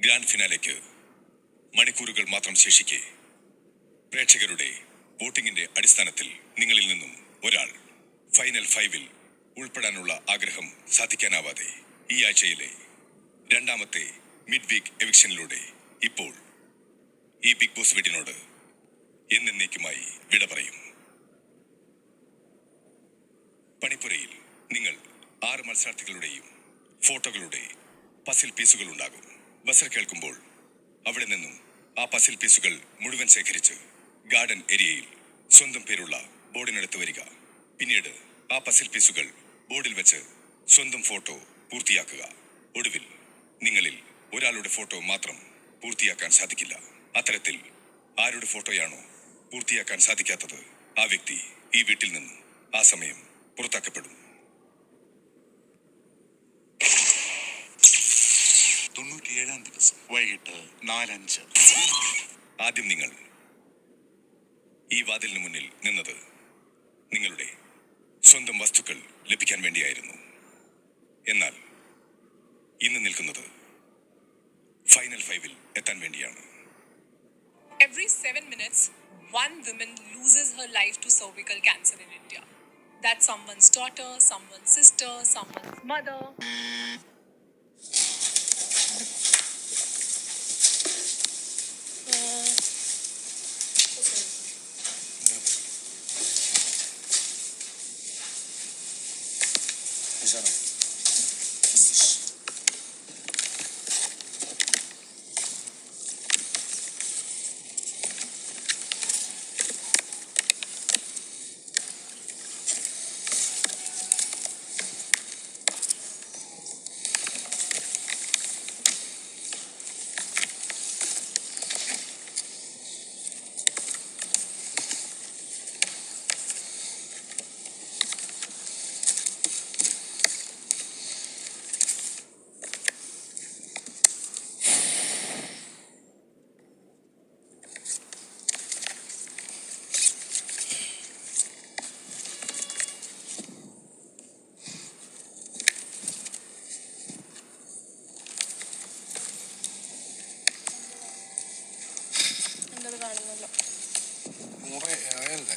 Grand ഫിനാലേക്ക് മണിക്കൂറുകൾ മാത്രം ശേഷിക്കെ പ്രേക്ഷകരുടെ വോട്ടിംഗിന്റെ അടിസ്ഥാനത്തിൽ നിങ്ങളിൽ നിന്നും ഒരാൾ ഫൈനൽ ഫൈവിൽ ഉൾപ്പെടാനുള്ള ആഗ്രഹം സാധിക്കാനാവാതെ ഈ ആഴ്ചയിലെ രണ്ടാമത്തെ മിഡ് വീക്ക് എവിക്ഷനിലൂടെ ഇപ്പോൾ ഈ ബിഗ് ബോസ് വീടിനോട് എന്നേക്കുമായി വിട പറയും. പണിപ്പുരയിൽ നിങ്ങൾ ആറ് മത്സരാർത്ഥികളുടെയും ഫോട്ടോകളുടെ പസിൽ പീസുകൾ ഉണ്ടാകും. ബസർ കേൾക്കുമ്പോൾ അവിടെ നിന്നും ആ പസിൽ പീസുകൾ മുഴുവൻ ശേഖരിച്ച് ഗാർഡൻ ഏരിയയിൽ സ്വന്തം പേരുള്ള ബോർഡിനടുത്ത് വരിക. പിന്നീട് ആ പസിൽ പീസുകൾ ബോർഡിൽ വെച്ച് സ്വന്തം ഫോട്ടോ പൂർത്തിയാക്കുക. ഒടുവിൽ നിങ്ങളിൽ ഒരാളുടെ ഫോട്ടോ മാത്രം പൂർത്തിയാക്കാൻ സാധിക്കില്ല. അത്തരത്തിൽ ആരുടെ ഫോട്ടോയാണോ പൂർത്തിയാക്കാൻ സാധിക്കാത്തത് ആ വ്യക്തി ഈ വീട്ടിൽ നിന്നും ആ സമയം പുറത്താക്കപ്പെടും. തൊണ്ണൂറ്റിയേഴാം ദിവസം വൈകിട്ട് നാലഞ്ച് ആദ്യം നിങ്ങൾ ഈ വാതിലിന് മുന്നിൽ നിന്നത് നിങ്ങളുടെ സ്വന്തം വസ്തുക്കൾ ലഭിക്കാൻ വേണ്ടിയായിരുന്നു എന്നാൽ ഇന്ന് നിൽക്കുന്നത് ഫൈനൽ ഫൈവിൽ എത്താൻ വേണ്ടിയാണ് Every seven minutes, one woman loses her life to cervical cancer in India. That's someone's daughter, someone's sister, someone's mother. എന്തത് കാണുന്നല്ലോ നൂറ് ഏഴല്ലേ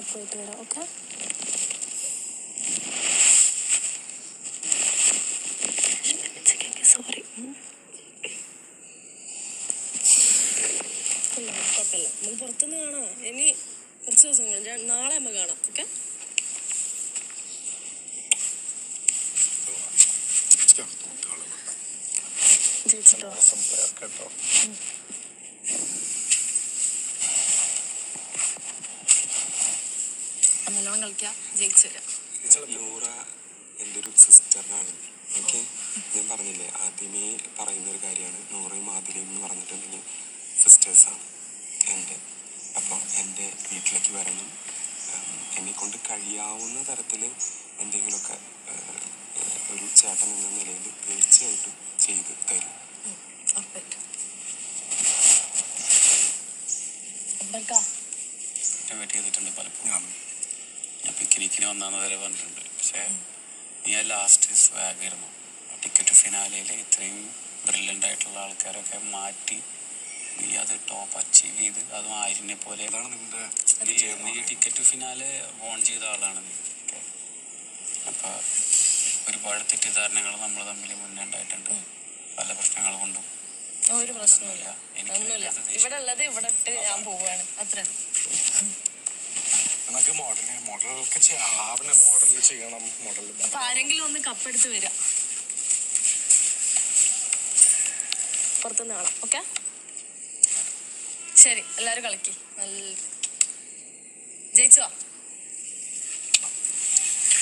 കട്ട് പോയിട്ട് വരാം ഓക്കെ സോറി കുഴപ്പമില്ല നമുക്ക് പുറത്തുനിന്ന് കാണാം ഇനി കുറച്ച് ദിവസം കൂടെ ഞാൻ നാളെ നമുക്ക് കാണാം ഓക്കെ ജയിച്ചിട്ടോ നല്ലോണം കളിക്കാം ജയിച്ചു വരാം. നൂറ എന്റെ ഒരു സിസ്റ്ററിനാണ് ഓക്കെ? ഞാൻ പറഞ്ഞില്ലേ ആദ്യമേ പറയുന്ന ഒരു കാര്യമാണ്. നൂറയും ആദിലയും എന്ന് പറഞ്ഞിട്ടുണ്ടെങ്കിൽ സിസ്റ്റേഴ്സാണ് എന്റെ. അപ്പോൾ എന്റെ വീട്ടിലേക്ക് വരണം. എന്നെ കൊണ്ട് കഴിയാവുന്ന തരത്തിൽ എന്തെങ്കിലുമൊക്കെ ഒരു ചേട്ടൻ എന്ന നിലയിൽ തീർച്ചയായിട്ടും ചെയ്ത് തരും. ചെയ്തിട്ടുണ്ട് പലപ്പോഴും. പിക്നിക്കിന് വന്നാന്ന് വരെ പറഞ്ഞിട്ടുണ്ട്. പക്ഷേ നീ ആ ലാസ്റ്റ് സ്വാഗായിരുന്നു ടിക്കറ്റ് ഫിനാലയിൽ ഇത്രയും ബ്രില്യന്റ് ആയിട്ടുള്ള ആൾക്കാരൊക്കെ മാറ്റി നീ അത് ടോപ്പ് അച്ചീവ് ചെയ്ത് അതും ആര്യനെ പോലെ നീ ടിക്കറ്റ് ഫിനാലെ വോൺ ചെയ്ത ആളാണ് നീ. അപ്പോൾ ഒരുപാട് തെറ്റിദ്ധാരണകൾ നമ്മൾ തമ്മിൽ മുന്നേ ഉണ്ടായിട്ടുണ്ട്. പല പ്രശ്നങ്ങൾ കൊണ്ടും. ഒരു പ്രശ്നമില്ല ഒന്നുമില്ല. ഇവിടെ ഉള്ളത് ഇവിടെ ഇട്ട് ഞാൻ പോവുകയാണ് അത്ര നമുക്ക് മോഡൽ മോഡലൊക്കെ ആവണേ മോഡൽ ചെയ്യണം മോഡൽ അപ്പൊ ആരെങ്കിലും ഒന്ന് കപ്പെടുത്ത് വരാം. പുറത്തുനിന്ന് കാണാം ഓക്കെ ശരി എല്ലാരും കളിക്കി. നല്ല ജയിച്ചോ?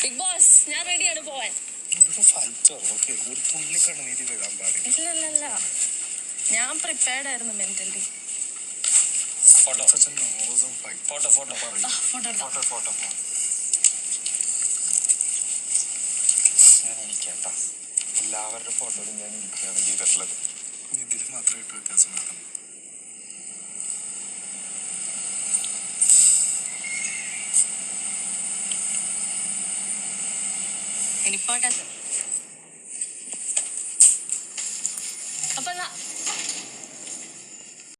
ബിഗ് ബോസ് ഞാൻ റെഡിയാണ് പോവാൻ. ഞാൻ പ്രിപ്പയർഡ് ആയിരുന്നു mentally photo. Photo photo photo photo photo ഞാൻ ഇരിക്കട്ടാ എല്ലാവരുടെ ഫോട്ടോയിലും ഞാൻ ഇരിക്കുകയാണ് ചെയ്തിട്ടുള്ളത് ഇനി ഇതിൽ മാത്രമായിട്ട് വ്യത്യാസം വരണം എനിപ്പോട്ടെ